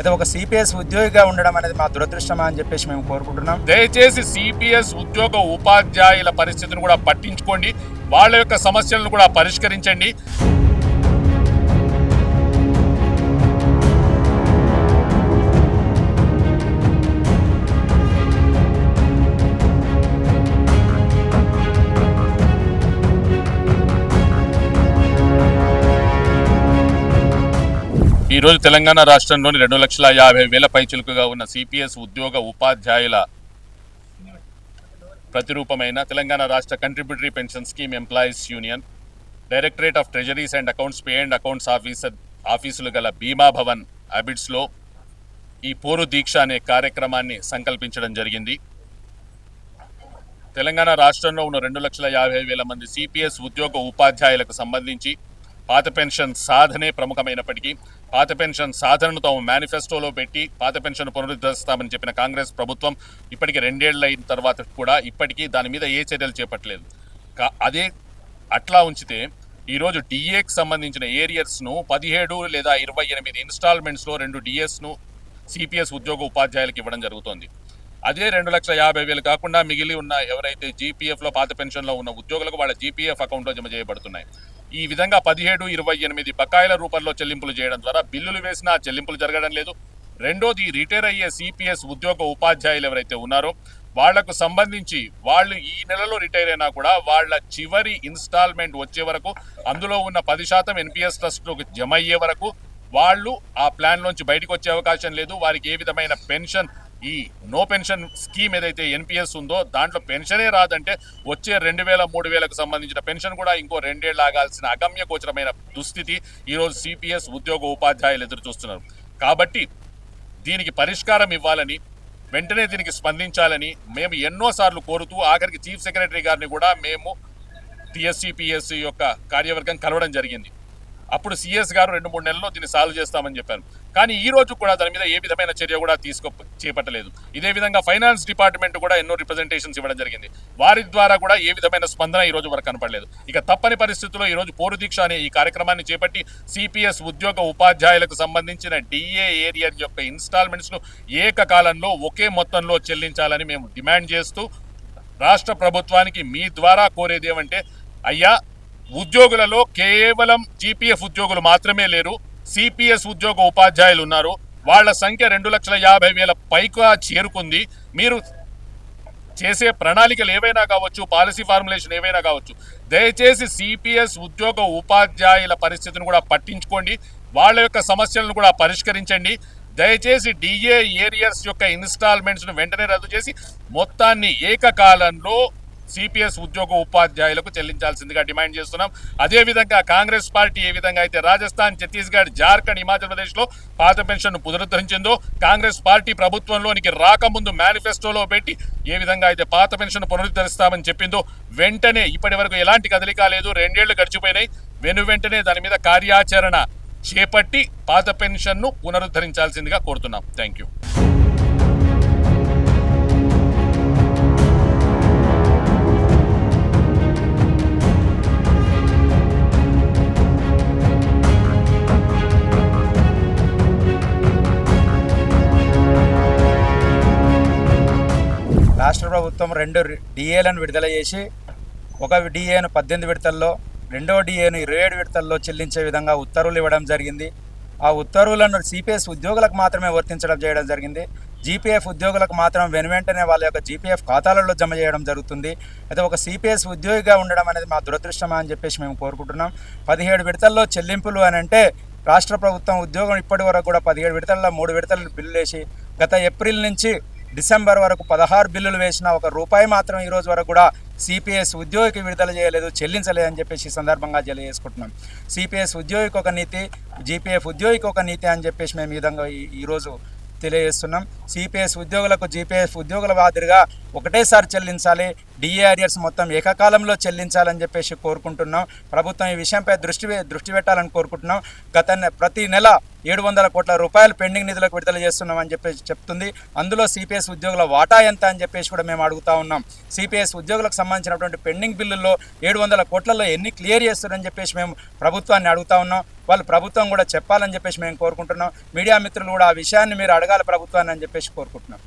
అయితే ఒక సిపిఎస్ ఉద్యోగిగా ఉండడం అనేది మా దురదృష్టమా అని చెప్పేసి మేము కోరుకుంటున్నాం. దయచేసి సిపిఎస్ ఉద్యోగ ఉపాధ్యాయుల పరిస్థితిని కూడా పట్టించుకోండి. వాళ్ళ యొక్క సమస్యలను కూడా పరిష్కరించండి. ఈరోజు తెలంగాణ రాష్ట్రంలోని రెండు లక్షల యాభై వేల పైచిలుకుగా ఉన్న సిపిఎస్ ఉద్యోగ ఉపాధ్యాయుల ప్రతిరూపమైన తెలంగాణ రాష్ట్ర contributory pension scheme employees union directorate of treasuries and accounts pay and accounts officer ఆఫీసులు గల భీమా భవన్ అబిడ్స్లో ఈ పోరు దీక్ష అనే కార్యక్రమాన్ని సంకల్పించడం జరిగింది. తెలంగాణ రాష్ట్రంలో ఉన్న రెండు లక్షల యాభై వేల మంది సిపిఎస్ ఉద్యోగ ఉపాధ్యాయులకు సంబంధించి పాత పెన్షన్ సాధనే ప్రముఖమైనప్పటికీ పాత పెన్షన్ సాధనను తాము మేనిఫెస్టోలో పెట్టి పాత పెన్షన్ పునరుద్ధరిస్తామని చెప్పిన కాంగ్రెస్ ప్రభుత్వం ఇప్పటికి రెండేళ్ళ అయిన తర్వాత కూడా ఇప్పటికీ దాని మీద ఏ చర్యలు చేపట్టలేదు. కా- అదే అట్లా ఉంచితే ఈరోజు డిఏకి సంబంధించిన ఏరియర్స్ను పదిహేడు లేదా ఇరవై ఎనిమిది ఇన్స్టాల్మెంట్స్లో రెండు డిఎస్ను సిపిఎస్ ఉద్యోగ ఉపాధ్యాయులకు ఇవ్వడం జరుగుతోంది. అదే రెండు లక్షల యాభై వేలు కాకుండా మిగిలి ఉన్న ఎవరైతే జీపీఎఫ్లో పాత పెన్షన్లో ఉన్న ఉద్యోగులకు వాళ్ళ జీపీఎఫ్ అకౌంట్లో జమ చేయబడుతున్నాయి. ఈ విధంగా పదిహేడు ఇరవై ఎనిమిది బకాయిల రూపంలో చెల్లింపులు చేయడం ద్వారా బిల్లులు వేసినా చెల్లింపులు జరగడం లేదు. రెండోది రిటైర్ అయ్యే సిపిఎస్ ఉద్యోగ ఉపాధ్యాయులు ఎవరైతే ఉన్నారో వాళ్ళకు సంబంధించి వాళ్ళు ఈ నెలలో రిటైర్ అయినా కూడా వాళ్ళ చివరి ఇన్స్టాల్మెంట్ వచ్చే వరకు అందులో ఉన్న పది శాతం ఎన్పిఎస్ ట్రస్ట్లోకి జమ అయ్యే వరకు వాళ్ళు ఆ ప్లాన్ నుంచి బయటకు వచ్చే అవకాశం లేదు. వారికి ఏ విధమైన పెన్షన్ ఈ నో పెన్షన్ స్కీమ్ ఏదైతే ఎన్పిఎస్ ఉందో దాంట్లో పెన్షనే రాదంటే వచ్చే రెండు వేల మూడు వేలకు సంబంధించిన పెన్షన్ కూడా ఇంకో రెండేళ్ళు ఆగాల్సిన అగమ్య గోచరమైన దుస్థితి ఈరోజు సిపిఎస్ ఉద్యోగ ఉపాధ్యాయులు ఎదురు చూస్తున్నారు. కాబట్టి దీనికి పరిష్కారం ఇవ్వాలని వెంటనే దీనికి స్పందించాలని మేము ఎన్నోసార్లు కోరుతూ ఆఖరికి చీఫ్ సెక్రటరీ గారిని కూడా మేము టిఎస్సిపిఎస్ యొక్క కార్యవర్గం కలవడం జరిగింది. అప్పుడు సిఎస్ గారు రెండు మూడు నెలల్లో దీన్ని సాల్వ్ చేస్తామని చెప్పారు. కానీ ఈ రోజు కూడా దాని మీద ఏ విధమైన చర్య కూడా తీసుకో చేపట్టలేదు. ఇదే విధంగా ఫైనాన్స్ డిపార్ట్మెంట్ కూడా ఎన్నో రిప్రజెంటేషన్స్ ఇవ్వడం జరిగింది. వారి ద్వారా కూడా ఏ విధమైన స్పందన ఈ రోజు వరకు కనపడలేదు. ఇక తప్పని పరిస్థితుల్లో ఈరోజు పోరు దీక్ష అనే ఈ కార్యక్రమాన్ని చేపట్టి సిపిఎస్ ఉద్యోగ ఉపాధ్యాయులకు సంబంధించిన డిఏ ఏరియర్ యొక్క ఇన్స్టాల్మెంట్స్ను ఏకకాలంలో ఒకే మొత్తంలో చెల్లించాలని మేము డిమాండ్ చేస్తూ రాష్ట్ర ప్రభుత్వానికి మీ ద్వారా కోరేది ఏమంటే అయ్యా ఉద్యోగులలో కేవలం జీపీఎఫ్ ఉద్యోగులు మాత్రమే లేరు. సిపిఎస్ ఉద్యోగ ఉపాధ్యాయులు ఉన్నారు వాళ్ళ సంఖ్య రెండు లక్షల యాభై వేల పైగా చేరుకుంది. మీరు చేసే ప్రణాళికలు ఏవైనా కావచ్చు పాలసీ ఫార్ములేషన్ ఏవైనా కావచ్చు దయచేసి సిపిఎస్ ఉద్యోగ ఉపాధ్యాయుల పరిస్థితిని కూడా పట్టించుకోండి. వాళ్ళ యొక్క సమస్యలను కూడా పరిష్కరించండి. దయచేసి డిఏ ఏరియర్స్ యొక్క ఇన్స్టాల్మెంట్స్ను వెంటనే రద్దు చేసి మొత్తాన్ని ఏకకాలంలో సిపిఎస్ ఉద్యోగ ఉపాధ్యాయులకు చెల్లించాల్సిందిగా డిమాండ్ చేస్తున్నాం. అదేవిధంగా కాంగ్రెస్ పార్టీ ఏ విధంగా అయితే రాజస్థాన్ ఛత్తీస్గఢ్ జార్ఖండ్ హిమాచల్ ప్రదేశ్లో పాత పెన్షన్ను పునరుద్ధరించిందో కాంగ్రెస్ పార్టీ ప్రభుత్వంలోనికి రాకముందు మేనిఫెస్టోలో పెట్టి ఏ విధంగా అయితే పాత పెన్షన్ పునరుద్ధరిస్తామని చెప్పిందో వెంటనే ఇప్పటి వరకు ఎలాంటి కదలిక లేదు. రెండేళ్ళు గడిచిపోయినాయి. వెను వెంటనే దాని మీద కార్యాచరణ చేపట్టి పాత పెన్షన్ను పునరుద్ధరించాల్సిందిగా కోరుతున్నాం. Thank you. ప్రభుత్వం రెండు డిఏలను విడుదల చేసి ఒక డిఏను పద్దెనిమిది విడతల్లో రెండో డిఏను ఇరవై ఏడు విడతల్లో చెల్లించే విధంగా ఉత్తర్వులు ఇవ్వడం జరిగింది. ఆ ఉత్తర్వులను సిపిఎస్ ఉద్యోగులకు మాత్రమే వర్తించడం చేయడం జరిగింది. జీపీఎఫ్ ఉద్యోగులకు మాత్రం వెనువెంటనే వాళ్ళ యొక్క జీపీఎఫ్ ఖాతాలలో జమ చేయడం జరుగుతుంది. అయితే ఒక సిపిఎస్ ఉద్యోగిగా ఉండడం అనేది మా దురదృష్టమా అని చెప్పేసి మేము కోరుకుంటున్నాం. పదిహేడు విడతల్లో చెల్లింపులు అని అంటే రాష్ట్ర ప్రభుత్వం ఉద్యోగం ఇప్పటి వరకు కూడా పదిహేడు విడతల్లో మూడు విడతలు బిల్లులు వేసి గత ఏప్రిల్ నుంచి డిసెంబర్ వరకు పదహారు బిల్లులు వేసిన ఒక రూపాయి మాత్రం ఈ రోజు వరకు కూడా సిపిఎస్ ఉద్యోగికి విడుదల చేయలేదు చెల్లించలేదు అని చెప్పేసి ఈ సందర్భంగా తెలియజేసుకుంటున్నాం. సిపిఎస్ ఉద్యోగికి ఒక నీతి జీపీఎఫ్ ఉద్యోగికి ఒక నీతి అని చెప్పేసి మేము ఈ విధంగా ఈరోజు తెలియజేస్తున్నాం. సిపిఎస్ ఉద్యోగులకు జీపీఎఫ్ ఉద్యోగుల మాదిరిగా ఒకటేసారి చెల్లించాలి డిఏఆర్ఎస్ మొత్తం ఏకకాలంలో చెల్లించాలని చెప్పేసి కోరుకుంటున్నాం. ప్రభుత్వం ఈ విషయంపై దృష్టి దృష్టి పెట్టాలని కోరుకుంటున్నాం. గత నె- ప్రతి నెల ఏడు వందల కోట్ల రూపాయలు పెండింగ్ నిధులకు విడుదల చేస్తున్నామని చెప్పేసి చెప్తుంది. అందులో సిపిఎస్ ఉద్యోగుల వాటా ఎంత అని చెప్పేసి కూడా మేము అడుగుతా ఉన్నాం. సిపిఎస్ ఉద్యోగులకు సంబంధించినటువంటి పెండింగ్ బిల్లుల్లో ఏడు వందల కోట్లలో ఎన్ని క్లియర్ చేస్తున్నారని చెప్పేసి మేము ప్రభుత్వాన్ని అడుగుతా ఉన్నాం. వాళ్ళు ప్రభుత్వం కూడా చెప్పాలని చెప్పేసి మేము కోరుకుంటున్నాం. మీడియా మిత్రులు కూడా ఆ విషయాన్ని మీరు అడగాలి ప్రభుత్వాన్ని అని చెప్పేసి కోరుకుంటున్నాం.